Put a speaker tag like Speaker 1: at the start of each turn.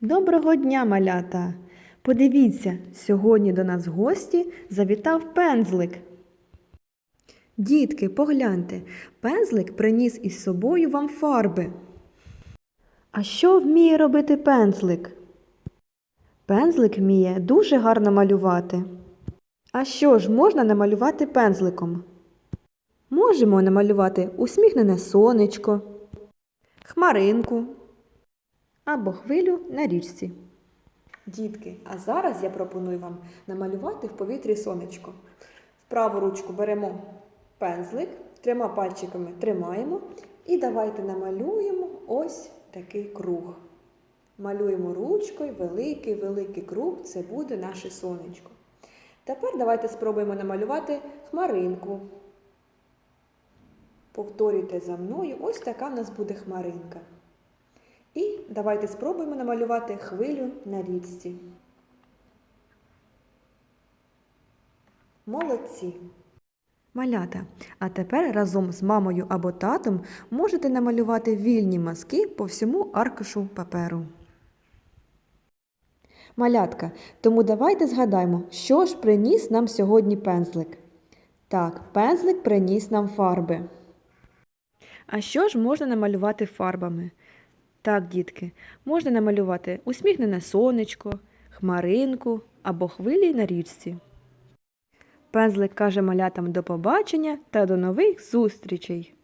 Speaker 1: Доброго дня, малята! Подивіться, сьогодні до нас в гості завітав пензлик. Дітки, погляньте, пензлик приніс із собою вам фарби. А що вміє робити пензлик? Пензлик вміє дуже гарно малювати. А що ж можна намалювати пензликом? Можемо намалювати усміхнене сонечко, хмаринку або хвилю на річці. Дітки, а зараз я пропоную вам намалювати в повітрі сонечко. В праву ручку беремо пензлик, трьома пальчиками тримаємо і давайте намалюємо ось такий круг. Малюємо ручкою великий великий круг, це буде наше сонечко. Тепер давайте спробуємо намалювати хмаринку. Повторюйте за мною, ось така в нас буде хмаринка. І давайте спробуємо намалювати хвилю на річці. Молодці! Малята, а тепер разом з мамою або татом можете намалювати вільні мазки по всьому аркушу паперу. Малятка, тому давайте згадаємо, що ж приніс нам сьогодні пензлик. Так, пензлик приніс нам фарби. А що ж можна намалювати фарбами? Так, дітки, можна намалювати усміхнене сонечко, хмаринку або хвилі на річці. Пензлик каже малятам до побачення та до нових зустрічей!